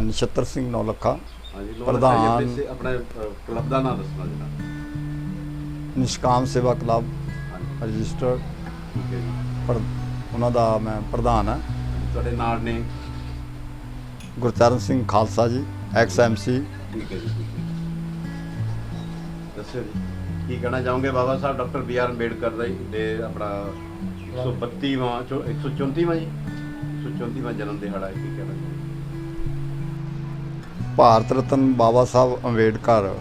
ਮੈਂ ਨਛੱਤਰ ਸਿੰਘ ਨੌਲੱਖਾ ਹਾਂਜੀ ਪ੍ਰਧਾਨ। ਆਪਣੇ ਕਲੱਬ ਦਾ ਨਾਮ ਦੱਸਣਾ ਜਨਾ ਨਿਸ਼ਕਾਮ ਸੇਵਾ ਕਲੱਬ ਰਜਿਸਟਰਡ। ਪਰ ਉਹਨਾਂ ਦਾ ਮੈਂ ਪ੍ਰਧਾਨ ਹਾਂ। ਤੁਹਾਡੇ ਨਾਲ ਨੇ। ਗੁਰਚਰਨ ਸਿੰਘ ਖਾਲਸਾ ਜੀ ਐਕਸ ਐਮਸੀ ਠੀਕ ਹੈ ਜੀ ਦੱਸਿਓ ਜੀ ਕੀ ਕਹਿਣਾ ਚਾਹੋਗੇ? Baba Sahib doctor B R Ambedkar ਦਾ ਆਪਣਾ 132ਵਾਂ ਚੋ 134ਵਾਂ ਜੀ? 134ਵਾਂ ਜਨਮ ਦਿਹਾੜਾ ਹੈ ਕੀ ਕਹਿਣਾ ਭਾਰਤ ਰਤਨ ਬਾਬਾ ਸਾਹਿਬ ਅੰਬੇਡਕਰ।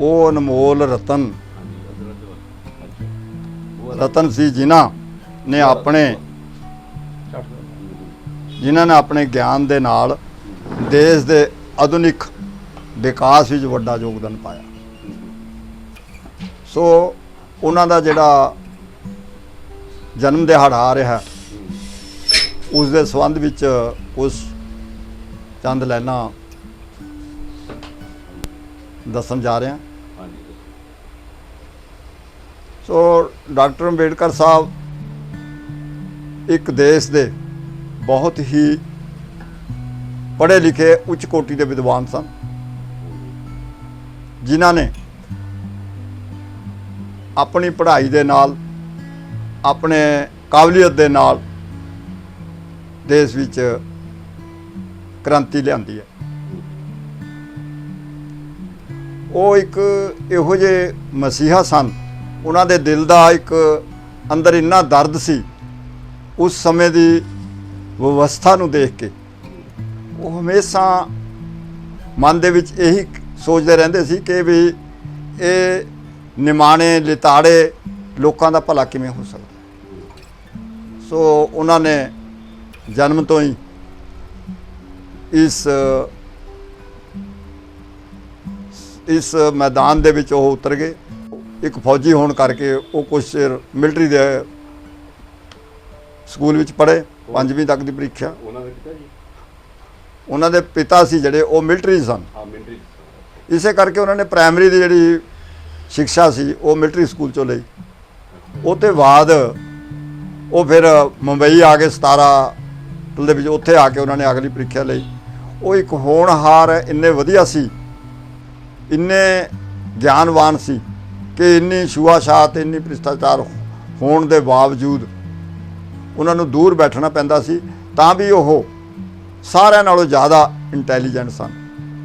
ਉਹ ਅਨਮੋਲ ਰਤਨ। ਰਤਨ ਸੀ ਜਿਨ੍ਹਾਂ ਨੇ ਆਪਣੇ ਜਿਨ੍ਹਾਂ ਨੇ ਆਪਣੇ ਗਿਆਨ ਦੇ ਨਾਲ ਦੇਸ਼ ਦੇ ਆਧੁਨਿਕ ਵਿਕਾਸ ਵਿੱਚ ਵੱਡਾ ਯੋਗਦਾਨ ਪਾਇਆ। ਸੋ ਉਹਨਾਂ ਦਾ ਜਿਹੜਾ ਜਨਮ ਦਿਹਾੜਾ ਆ ਰਿਹਾ ਉਸ ਦੇ ਸੰਬੰਧ ਵਿੱਚ ਉਸ ਚੰਦ ਲੈਣਾ ਦੱਸਣ ਜਾ ਰਹੇ। ਸੋ ਡਾਕਟਰ ਅੰਬੇਡਕਰ ਸਾਹਿਬ ਇੱਕ ਦੇਸ਼ ਦੇ ਬਹੁਤ ਹੀ ਪੜ੍ਹੇ ਲਿਖੇ ਉੱਚ ਕੋਟੀ ਦੇ ਵਿਦਵਾਨ ਸਨ ਜਿਨ੍ਹਾਂ ਨੇ ਆਪਣੀ ਪੜ੍ਹਾਈ ਦੇ ਨਾਲ ਆਪਣੇ ਕਾਬਲੀਅਤ ਦੇ ਨਾਲ ਦੇਸ਼ ਵਿੱਚ ਕ੍ਰਾਂਤੀ ਲਿਆਂਦੀ ਹੈ। ਉਹ ਇੱਕ ਇਹੋ ਜਿਹੇ ਮਸੀਹਾ ਸਨ। ਉਹਨਾਂ ਦੇ ਦਿਲ ਦਾ ਇੱਕ ਅੰਦਰ ਇੰਨਾ ਦਰਦ ਸੀ, ਉਸ ਸਮੇਂ ਦੀ ਵਿਵਸਥਾ ਨੂੰ ਦੇਖ ਕੇ। ਉਹ ਹਮੇਸ਼ਾ ਮਨ ਦੇ ਵਿੱਚ ਇਹੀ ਸੋਚਦੇ ਰਹਿੰਦੇ ਸੀ ਕਿ ਵੀ ਇਹ ਨਿਮਾਣੇ, ਲਿਤਾੜੇ ਲੋਕਾਂ ਦਾ ਭਲਾ ਕਿਵੇਂ ਹੋ ਸਕਦਾ। ਸੋ ਉਹਨਾਂ ਨੇ ਜਨਮ ਤੋਂ ਹੀ ਇਸ ਇਸ ਮੈਦਾਨ ਦੇ ਵਿੱਚ ਉਹ ਉਤਰ ਗਏ। ਇੱਕ ਫੌਜੀ ਹੋਣ ਕਰਕੇ ਉਹ ਕੁਝ ਚਿਰ ਮਿਲਟਰੀ ਦੇ ਸਕੂਲ ਵਿੱਚ ਪੜ੍ਹੇ ਪੰਜਵੀਂ ਤੱਕ ਦੀ ਪ੍ਰੀਖਿਆ। ਉਹਨਾਂ ਦੇ ਪਿਤਾ ਜੀ? ਉਹਨਾਂ ਦੇ ਪਿਤਾ ਸੀ ਜਿਹੜੇ ਉਹ ਮਿਲਟਰੀ ਸਨ। ਹਾਂ ਮਿਲਟਰੀ ਇਸੇ ਕਰਕੇ ਉਹਨਾਂ ਨੇ ਪ੍ਰਾਇਮਰੀ ਦੀ ਜਿਹੜੀ ਸਿੱਖਿਆ ਸੀ ਉਹ ਮਿਲਟਰੀ ਸਕੂਲ ਚੋਂ ਲਈ। ਉਹ ਤੋਂ ਬਾਅਦ ਉਹ ਫਿਰ ਮੁੰਬਈ ਆ ਕੇ 17 ਦੇ ਵਿੱਚ ਉੱਥੇ ਆ ਕੇ ਉਹਨਾਂ ਨੇ ਅਗਲੀ ਪ੍ਰੀਖਿਆ ਲਈ। ਉਹ ਇੱਕ ਹੋਣਹਾਰ ਇੰਨੇ ਵਧੀਆ ਸੀ, ਇੰਨੇ ਗਿਆਨਵਾਨ ਸੀ ਕਿ ਇੰਨੀ ਛੂਆਛਾਤ ਇੰਨੀ ਭ੍ਰਿਸ਼ਟਾਚਾਰ ਹੋਣ ਦੇ ਬਾਵਜੂਦ ਉਹਨਾਂ ਨੂੰ ਦੂਰ ਬੈਠਣਾ ਪੈਂਦਾ ਸੀ, ਤਾਂ ਵੀ ਉਹ ਸਾਰਿਆਂ ਨਾਲੋਂ ਜ਼ਿਆਦਾ ਇੰਟੈਲੀਜੈਂਟ ਸਨ।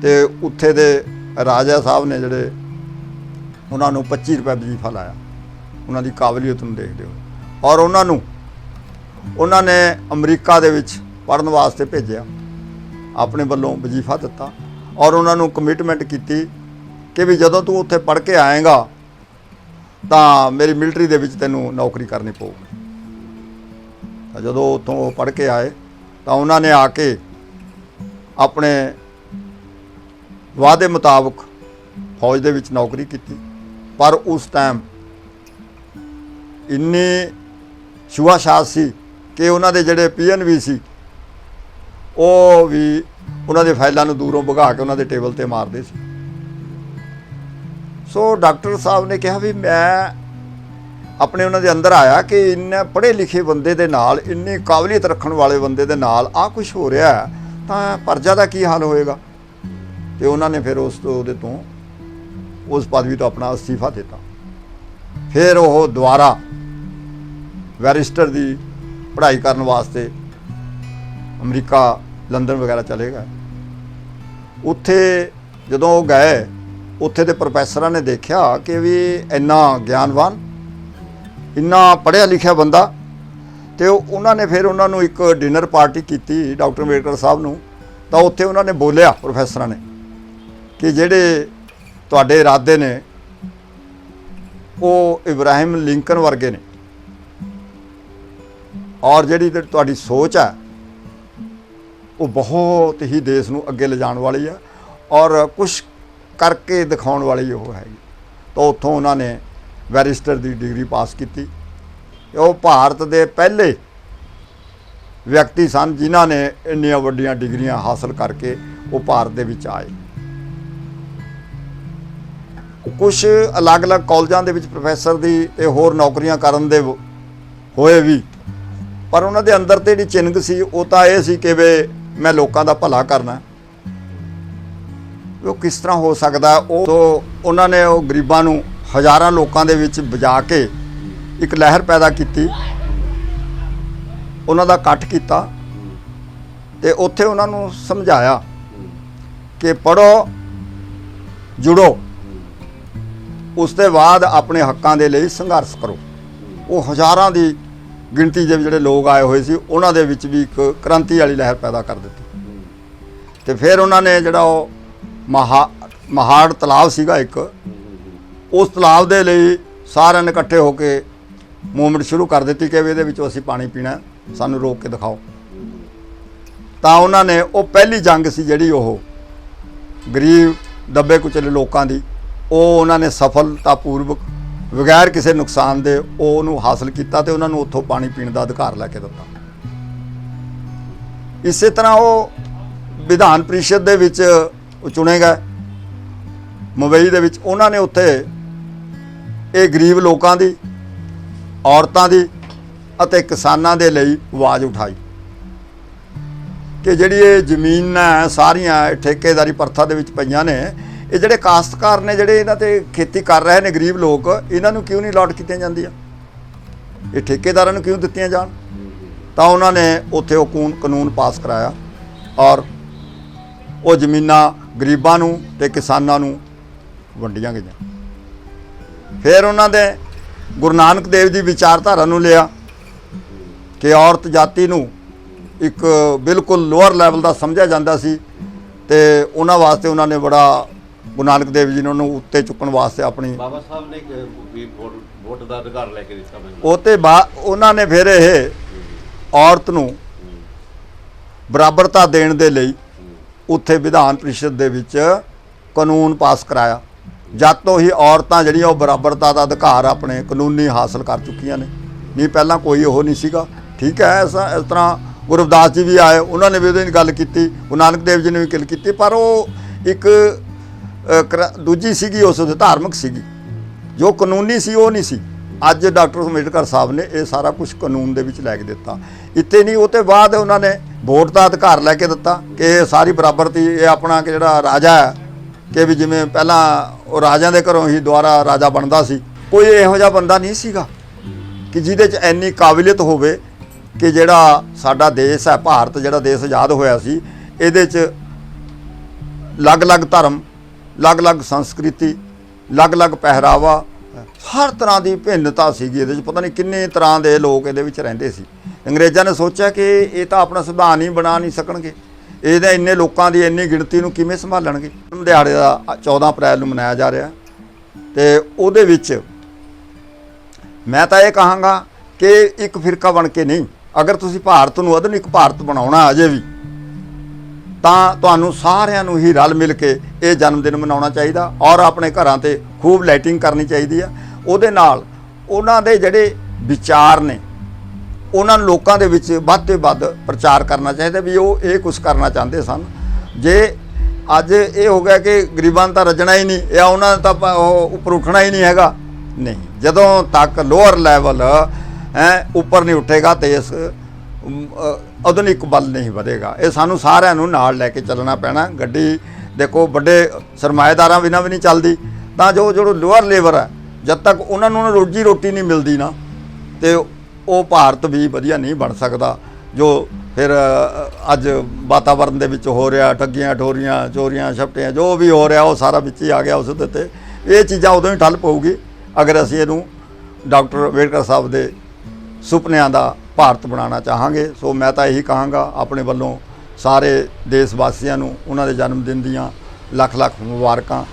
ਤੇ ਉੱਥੇ ਦੇ ਰਾਜਾ ਸਾਹਿਬ ਨੇ ਜਿਹੜੇ ਉਹਨਾਂ ਨੂੰ 25 ਰੁਪਏ ਵਜ਼ੀਫਾ ਲਾਇਆ, ਉਹਨਾਂ ਦੀ ਕਾਬਲੀਅਤ ਨੂੰ ਦੇਖਦੇ ਹੋ ਔਰ ਉਹਨਾਂ ਨੂੰ, ਉਹਨਾਂ ਨੇ ਅਮਰੀਕਾ ਦੇ ਵਿੱਚ ਪੜਨ ਵਾਸਤੇ ਭੇਜਿਆ। ਆਪਣੇ ਵੱਲੋਂ ਵਜ਼ੀਫਾ ਦਿੱਤਾ ਔਰ ਉਹਨਾਂ ਨੂੰ ਕਮਿਟਮੈਂਟ ਕੀਤੀ ਕਿ ਵੀ ਜਦੋਂ ਤੂੰ ਉੱਥੇ ਪੜ ਕੇ ਆਏਗਾ, ਤਾਂ ਮੇਰੀ ਮਿਲਟਰੀ ਦੇ ਵਿੱਚ ਤੈਨੂੰ ਨੌਕਰੀ ਕਰਨੀ ਪਊਗੀ। ਤਾਂ ਜਦੋਂ ਉੱਥੋਂ ਉਹ ਪੜ ਕੇ ਆਏ, ਤਾਂ ਉਹਨਾਂ ਨੇ ਆ ਕੇ ਆਪਣੇ ਵਾਅਦੇ ਮੁਤਾਬਕ ਫੌਜ ਦੇ ਵਿੱਚ ਨੌਕਰੀ ਕੀਤੀ। ਪਰ ਉਸ ਟਾਈਮ ਇੰਨੇ ਛੂਆਛਾਤ ਸੀ ਕਿ ਉਹਨਾਂ ਦੇ ਜਿਹੜੇ ਪੀਐਨ ਵੀ ਸੀ ਉਹ ਵੀ ਉਹਨਾਂ ਦੇ ਫਾਈਲਾਂ ਨੂੰ ਦੂਰੋਂ ਭਗਾ ਕੇ ਉਹਨਾਂ ਦੇ ਟੇਬਲ ਤੇ ਮਾਰਦੇ ਸੀ। ਸੋ ਡਾਕਟਰ ਸਾਹਿਬ ਨੇ ਕਿਹਾ ਵੀ ਮੈਂ ਆਪਣੇ ਉਹਨਾਂ ਦੇ ਅੰਦਰ ਆਇਆ ਕਿ ਇੰਨੇ ਪੜ੍ਹੇ ਲਿਖੇ ਬੰਦੇ ਦੇ ਨਾਲ, ਇੰਨੀ ਕਾਬਲੀਅਤ ਰੱਖਣ ਵਾਲੇ ਬੰਦੇ ਦੇ ਨਾਲ ਆ ਕੁਝ ਹੋ ਰਿਹਾ ਤਾਂ ਪਰਜਾ ਦਾ ਕੀ ਹਾਲ ਹੋਏਗਾ? ਤੇ ਉਹਨਾਂ ਨੇ ਫਿਰ ਉਸ ਤੋਂ ਉਹਦੇ ਤੋਂ ਉਸ ਪਦਵੀ ਤੋਂ ਆਪਣਾ ਅਸਤੀਫਾ ਦਿੱਤਾ। ਫਿਰ ਉਹ ਦੁਬਾਰਾ ਵੈਰਿਸਟਰ ਦੀ ਪੜ੍ਹਾਈ ਕਰਨ ਵਾਸਤੇ ਅਮਰੀਕਾ, ਲੰਡਨ ਵਗੈਰਾ ਚਲੇ ਗਏ। ਉੱਥੇ ਜਦੋਂ ਉਹ ਗਏ, ਉੱਥੇ ਦੇ ਪ੍ਰੋਫੈਸਰਾਂ ਨੇ ਦੇਖਿਆ ਕਿ ਵੀ ਇੰਨਾ ਗਿਆਨਵਾਨ, ਇੰਨਾ ਪੜ੍ਹਿਆ ਲਿਖਿਆ ਬੰਦਾ ਤੇ ਉਹਨਾਂ ਨੇ ਫਿਰ ਉਹਨਾਂ ਨੂੰ ਇੱਕ ਡਿਨਰ ਪਾਰਟੀ ਕੀਤੀ ਡਾਕਟਰ ਅੰਬੇਡਕਰ ਸਾਹਿਬ ਨੂੰ, ਤਾਂ ਉੱਥੇ ਉਹਨਾਂ ਨੇ ਬੋਲਿਆ ਪ੍ਰੋਫੈਸਰਾਂ ਨੇ ਕਿ ਜਿਹੜੇ ਤੁਹਾਡੇ ਇਰਾਦੇ ਨੇ, ਉਹ ਇਬਰਾਹਿਮ ਲਿੰਕਨ ਵਰਗੇ ਨੇ। ਔਰ ਜਿਹੜੀ ਤੁਹਾਡੀ ਸੋਚ ਹੈ ਉਹ ਬਹੁਤ ਹੀ ਦੇਸ਼ ਨੂੰ ਅੱਗੇ ਲਿਜਾਣ ਵਾਲੀ ਹੈ ਔਰ ਕੁਝ ਕਰਕੇ ਦਿਖਾਉਣ ਵਾਲੀ ਉਹ ਹੈਗੀ। ਤਾਂ ਉੱਥੋਂ ਉਹਨਾਂ ਨੇ ਵੈਰਿਸਟਰ ਦੀ ਡਿਗਰੀ ਪਾਸ ਕੀਤੀ। ਉਹ ਭਾਰਤ ਦੇ ਪਹਿਲੇ ਵਿਅਕਤੀ ਸਨ ਜਿਨ੍ਹਾਂ ਨੇ ਇੰਨੀਆਂ ਵੱਡੀਆਂ ਡਿਗਰੀਆਂ ਹਾਸਲ ਕਰਕੇ ਉਹ ਭਾਰਤ ਦੇ ਵਿੱਚ ਆਏ। ਕੁਝ ਅਲੱਗ-ਅਲੱਗ ਕਾਲਜਾਂ ਦੇ ਵਿੱਚ ਪ੍ਰੋਫੈਸਰ ਦੀ ਤੇ ਹੋਰ ਨੌਕਰੀਆਂ ਕਰਨ ਦੇ ਹੋਏ ਵੀ। ਪਰ ਉਹਨਾਂ ਦੇ ਅੰਦਰ ਤੇ ਜਿਹੜੀ ਚਿੰਗ ਸੀ ਉਹ ਤਾਂ ਇਹ ਸੀ ਕਿ ਵੇ ਮੈਂ ਲੋਕਾਂ ਦਾ ਭਲਾ ਕਰਨਾ। ਉਹ ਕਿਸ ਤਰ੍ਹਾਂ ਹੋ ਸਕਦਾ? ਉਹ ਉਹਨਾਂ ਨੇ ਉਹ ਗਰੀਬਾਂ ਨੂੰ ਹਜ਼ਾਰਾਂ ਲੋਕਾਂ ਦੇ ਵਿੱਚ ਵਜਾ ਕੇ ਇੱਕ ਲਹਿਰ ਪੈਦਾ ਕੀਤੀ। ਉਹਨਾਂ ਦਾ ਇਕੱਠ ਕੀਤਾ ਤੇ ਉੱਥੇ ਉਹਨਾਂ ਨੂੰ ਸਮਝਾਇਆ ਕਿ ਪੜੋ ਜੁੜੋ। ਉਸ ਤੋਂ ਬਾਅਦ ਆਪਣੇ ਹੱਕਾਂ ਦੇ ਲਈ ਸੰਘਰਸ਼ ਕਰੋ। ਉਹ ਹਜ਼ਾਰਾਂ ਦੀ ਗਿਣਤੀ ਦੇ ਜਿਹੜੇ ਲੋਕ ਆਏ ਹੋਏ ਸੀ, ਉਹਨਾਂ ਦੇ ਵਿੱਚ ਵੀ ਇੱਕ ਕ੍ਰਾਂਤੀ ਵਾਲੀ ਲਹਿਰ ਪੈਦਾ ਕਰ ਦਿੱਤੀ। ਤੇ ਫਿਰ ਉਹਨਾਂ ਨੇ ਜਿਹੜਾ ਉਹ ਮਹਾ, ਮਹਾੜ ਤਲਾਬ ਸੀਗਾ ਇੱਕ, ਉਸ ਤਲਾਬ ਦੇ ਲਈ ਸਾਰਿਆਂ ਨੇ ਇਕੱਠੇ ਹੋ ਕੇ ਮੂਵਮੈਂਟ ਸ਼ੁਰੂ ਕਰ ਦਿੱਤੀ ਕਿ ਵੀ ਇਹਦੇ ਵਿੱਚੋਂ ਅਸੀਂ ਪਾਣੀ ਪੀਣਾ, ਸਾਨੂੰ ਰੋਕ ਕੇ ਦਿਖਾਓ। ਤਾਂ ਉਹਨਾਂ ਨੇ ਉਹ ਪਹਿਲੀ ਜੰਗ ਸੀ ਜਿਹੜੀ ਉਹ ਗਰੀਬ, ਦੱਬੇ ਕੁਚਲੇ ਲੋਕਾਂ ਦੀ, ਉਹ ਉਹਨਾਂ ਨੇ ਸਫਲਤਾਪੂਰਵਕ ਬਗੈਰ ਕਿਸੇ ਨੁਕਸਾਨ ਦੇ ਉਹ ਉਹਨੂੰ ਹਾਸਲ ਕੀਤਾ ਤੇ ਉਹਨਾਂ ਨੂੰ ਉੱਥੋਂ ਪਾਣੀ ਪੀਣ ਦਾ ਅਧਿਕਾਰ ਲੈ ਕੇ ਦਿੱਤਾ। ਇਸੇ ਤਰ੍ਹਾਂ ਉਹ ਵਿਧਾਨ ਪ੍ਰੀਸ਼ਦ ਦੇ ਵਿੱਚ ਚੁਣੇ ਗਏ। ਮੁੰਬਈ ਦੇ ਵਿੱਚ ਉਹਨਾਂ ਨੇ ਉੱਥੇ ਇਹ ਗਰੀਬ ਲੋਕਾਂ ਦੀ, ਔਰਤਾਂ ਦੀ ਅਤੇ ਕਿਸਾਨਾਂ ਦੇ ਲਈ ਆਵਾਜ਼ ਉਠਾਈ ਕਿ ਜਿਹੜੀ ਇਹ ਜ਼ਮੀਨਾਂ ਸਾਰੀਆਂ ਠੇਕੇਦਾਰੀ ਪ੍ਰਥਾ ਦੇ ਵਿੱਚ ਪਈਆਂ ਨੇ ਇਹ ਜਿਹੜੇ ਕਾਸ਼ਤਕਾਰ ਨੇ ਜਿਹੜੇ ਇਹਨਾਂ ਤੇ ਖੇਤੀ ਕਰ ਰਹੇ ਨੇ ਗਰੀਬ ਲੋਕ, ਇਹਨਾਂ ਨੂੰ ਕਿਉਂ ਨਹੀਂ ਅਲਾਟ ਕੀਤੀਆਂ ਜਾਂਦੀਆਂ? ਇਹ ਠੇਕੇਦਾਰਾਂ ਨੂੰ ਕਿਉਂ ਦਿੱਤੀਆਂ ਜਾਣ? ਤਾਂ ਉਹਨਾਂ ਨੇ ਉੱਥੇ ਉਹ ਕੂਨ ਕਾਨੂੰਨ ਪਾਸ ਕਰਾਇਆ ਔਰ ਉਹ ਜ਼ਮੀਨਾਂ ਗਰੀਬਾਂ ਨੂੰ ਤੇ ਕਿਸਾਨਾਂ ਨੂੰ ਵੰਡੀਆਂ ਗਈਆਂ। ਫਿਰ ਉਹਨਾਂ ਦੇ ਗੁਰੂ ਨਾਨਕ ਦੇਵ ਦੀ ਵਿਚਾਰਧਾਰਾ ਨੂੰ ਲਿਆ ਕਿ ਔਰਤ ਜਾਤੀ ਨੂੰ ਇੱਕ ਬਿਲਕੁਲ ਲੋਅਰ ਲੈਵਲ ਦਾ ਸਮਝਿਆ ਜਾਂਦਾ ਸੀ ਤੇ ਉਹਨਾਂ ਵਾਸਤੇ ਉਹਨਾਂ ਨੇ ਬੜਾ ਗੁਰੂ ਨਾਨਕ ਦੇਵ ਜੀ ਨੇ ਉਹਨੂੰ ਉੱਤੇ ਚੁੱਕਣ ਵਾਸਤੇ ਆਪਣੀ ਬਾਬਾ ਸਾਹਿਬ ਨੇ ਇੱਕ ਵੀ ਵੋਟ ਵੋਟ ਦਾ ਅਧਿਕਾਰ ਲੈ ਕੇ ਦਿੱਤਾ ਮੈਨੂੰ। ਉਹ ਤੇ ਬਾ- ਉਹਨਾਂ ਨੇ ਫਿਰ ਇਹ ਔਰਤ ਨੂੰ ਬਰਾਬਰਤਾ ਦੇਣ ਦੇ ਲਈ ਉੱਥੇ ਵਿਧਾਨ ਪ੍ਰੀਸ਼ਦ ਦੇ ਵਿੱਚ ਕਾਨੂੰਨ ਪਾਸ ਕਰਾਇਆ। ਜਦ ਤੋਂ ਹੀ ਔਰਤਾਂ ਜਿਹੜੀਆਂ ਉਹ ਬਰਾਬਰਤਾ ਦਾ ਅਧਿਕਾਰ ਆਪਣੇ ਕਾਨੂੰਨੀ ਹਾਸਲ ਕਰ ਚੁੱਕੀਆਂ ਨੇ। ਨਹੀਂ ਪਹਿਲਾਂ ਕੋਈ ਉਹ ਨਹੀਂ ਸੀਗਾ। ਠੀਕ ਹੈ ਇਸ ਇਸ ਤਰ੍ਹਾਂ ਗੁਰੂ ਰਵਿਦਾਸ ਜੀ ਵੀ ਆਏ ਉਹਨਾਂ ਨੇ ਵੀ ਉਹਦੇ ਨਾਲ ਗੱਲ ਕੀਤੀ ਗੁਰੂ ਨਾਨਕ ਦੇਵ ਜੀ ਨੇ ਵੀ ਗੱਲ ਕੀਤੀ ਪਰ ਉਹ ਇੱਕ ਕਰਾ- ਦੂਜੀ ਸੀਗੀ ਉਸ ਦੇ ਧਾਰਮਿਕ ਸੀਗੀ। ਜੋ ਕਾਨੂੰਨੀ ਸੀ, ਉਹ ਨਹੀਂ ਸੀ। ਅੱਜ ਡਾਕਟਰ ਅੰਬੇਡਕਰ ਸਾਹਿਬ ਨੇ ਇਹ ਸਾਰਾ ਕੁਝ ਕਾਨੂੰਨ ਦੇ ਵਿੱਚ ਲੈ ਕੇ ਦਿੱਤਾ। ਇੱਥੇ ਨਹੀਂ, ਉਹ ਤੇ ਬਾਅਦ ਉਹਨਾਂ ਨੇ ਵੋਟ ਦਾ ਅਧਿਕਾਰ ਲੈ ਕੇ ਦਿੱਤਾ ਕਿ ਇਹ ਸਾਰੀ ਬਰਾਬਰਤੀ ਇਹ ਆਪਣਾ ਕਿ ਜਿਹੜਾ ਰਾਜਾ ਹੈ, ਕਿ ਵੀ ਜਿਵੇਂ ਪਹਿਲਾਂ ਉਹ ਰਾਜਿਆਂ ਦੇ ਘਰੋਂ ਹੀ ਦੁਆਰਾ ਰਾਜਾ ਬਣਦਾ ਸੀ। ਕੋਈ ਇਹੋ ਜਿਹਾ ਬੰਦਾ ਨਹੀਂ ਸੀਗਾ ਕਿ ਜਿਹਦੇ 'ਚ ਇੰਨੀ ਕਾਬਲੀਅਤ ਹੋਵੇ ਕਿ ਜਿਹੜਾ ਸਾਡਾ ਦੇਸ਼ ਹੈ, ਭਾਰਤ ਜਿਹੜਾ ਦੇਸ਼ ਆਜ਼ਾਦ ਹੋਇਆ ਸੀ, ਇਹਦੇ 'ਚ ਅਲੱਗ-ਅਲੱਗ ਧਰਮ ਅਲੱਗ-ਅਲੱਗ ਸੰਸਕ੍ਰਿਤੀ, ਅਲੱਗ-ਅਲੱਗ ਪਹਿਰਾਵਾ, ਹਰ ਤਰ੍ਹਾਂ ਦੀ ਭਿੰਨਤਾ ਸੀਗੀ ਇਹਦੇ 'ਚ ਪਤਾ ਨਹੀਂ ਕਿੰਨੇ ਤਰ੍ਹਾਂ ਦੇ ਲੋਕ ਇਹਦੇ ਵਿੱਚ ਰਹਿੰਦੇ ਸੀ। ਅੰਗਰੇਜ਼ਾਂ ਨੇ ਸੋਚਿਆ ਕਿ ਇਹ ਤਾਂ ਆਪਣਾ ਸੰਵਿਧਾਨ ਹੀ ਬਣਾ ਨਹੀਂ ਸਕਣਗੇ। ਇਹਦਾ ਇੰਨੇ ਲੋਕਾਂ ਦੀ ਇੰਨੀ ਗਿਣਤੀ ਨੂੰ ਕਿਵੇਂ ਸੰਭਾਲਣਗੇ? ਦਿਹਾੜੇ ਦਾ 14 ਅਪ੍ਰੈਲ ਨੂੰ ਮਨਾਇਆ ਜਾ ਰਿਹਾ। ਤੇ ਉਹਦੇ ਵਿੱਚ ਮੈਂ ਤਾਂ ਇਹ ਕਹਾਂਗਾ ਕਿ ਇੱਕ ਫਿਰਕਾ ਬਣ ਕੇ ਨਹੀਂ, ਅਗਰ ਤੁਸੀਂ ਭਾਰਤ ਨੂੰ ਆਧੁਨਿਕ ਭਾਰਤ ਬਣਾਉਣਾ ਅਜੇ ਵੀ ਤਾਂ ਤੁਹਾਨੂੰ ਸਾਰਿਆਂ ਨੂੰ ਹੀ ਰਲ ਮਿਲ ਕੇ ਇਹ ਜਨਮ ਦਿਨ ਮਨਾਉਣਾ ਚਾਹੀਦਾ ਔਰ ਆਪਣੇ ਘਰਾਂ ਤੇ ਖੂਬ ਲਾਈਟਿੰਗ ਕਰਨੀ ਚਾਹੀਦੀ ਆ। ਉਹਦੇ ਨਾਲ ਉਹਨਾਂ ਦੇ ਜਿਹੜੇ ਵਿਚਾਰ ਨੇ, ਉਹਨਾਂ ਨੂੰ ਲੋਕਾਂ ਦੇ ਵਿੱਚ ਵੱਧ ਤੋਂ ਵੱਧ ਪ੍ਰਚਾਰ ਕਰਨਾ ਚਾਹੀਦਾ ਵੀ ਉਹ ਇਹ ਕੁਝ ਕਰਨਾ ਚਾਹੁੰਦੇ ਸਨ। ਜੇ ਅੱਜ ਇਹ ਹੋ ਗਿਆ ਕਿ ਗਰੀਬਾਂ ਤਾਂ ਰੱਜਣਾ ਹੀ ਨਹੀਂ ਜਾਂ ਉਹਨਾਂ ਦਾ ਤਾਂ ਉਹ ਉੱਪਰ ਉੱਠਣਾ ਹੀ ਨਹੀਂ ਹੈਗਾ, ਨਹੀਂ। ਜਦੋਂ ਤੱਕ ਲੋਅਰ ਲੈਵਲ ਹੈ, ਉੱਪਰ ਨਹੀਂ ਉੱਠੇਗਾ ਤੇ ਇਸ ਆਧੁਨਿਕ ਬਲ ਨਹੀਂ ਵਧੇਗਾ। ਇਹ ਸਾਨੂੰ ਸਾਰਿਆਂ ਨੂੰ ਨਾਲ ਲੈ ਕੇ ਚੱਲਣਾ ਪੈਣਾ। ਗੱਡੀ ਦੇਖੋ, ਵੱਡੇ ਸਰਮਾਏਦਾਰਾਂ ਬਿਨਾਂ ਵੀ ਨਹੀਂ ਚੱਲਦੀ। ਤਾਂ ਜੋ ਜੋ ਲੋਅਰ ਲੇਬਰ ਹੈ, ਜਦ ਤੱਕ ਉਹਨਾਂ ਨੂੰ ਰੋਜੀ ਰੋਟੀ ਨਹੀਂ ਮਿਲਦੀ ਨਾ, ਤੇ ਉਹ ਭਾਰਤ ਵੀ ਵਧੀਆ ਨਹੀਂ ਬਣ ਸਕਦਾ। ਜੋ ਫਿਰ ਅੱਜ ਵਾਤਾਵਰਣ ਦੇ ਵਿੱਚ ਹੋ ਰਿਹਾ, ਠੱਗੀਆਂ, ਠੋਰੀਆਂ, ਚੋਰੀਆਂ, ਛਪਟੀਆਂ, ਜੋ ਵੀ ਹੋ ਰਿਹਾ, ਉਹ ਸਾਰਾ ਵਿੱਚ ਹੀ ਆ ਗਿਆ ਉਸ ਦੇ ਤੇ ਇਹ ਚੀਜ਼ਾਂ ਉਦੋਂ ਹੀ ਠੱਲ ਪਊਗੀ, ਅਗਰ ਅਸੀਂ ਇਹਨੂੰ ਡਾਕਟਰ ਅੰਬੇਡਕਰ ਸਾਹਿਬ ਦੇ ਸੁਪਨਿਆਂ ਦਾ ਭਾਰਤ ਬਣਾਉਣਾ ਚਾਹਾਂਗੇ। ਸੋ ਮੈਂ ਤਾਂ ਇਹੀ ਕਹਾਂਗਾ, ਆਪਣੇ ਵੱਲੋਂ ਸਾਰੇ ਦੇਸ਼ ਵਾਸੀਆਂ ਨੂੰ, ਉਹਨਾਂ ਦੇ ਜਨਮ ਦਿਨ ਦੀਆਂ ਲੱਖ ਲੱਖ ਮੁਬਾਰਕਾਂ।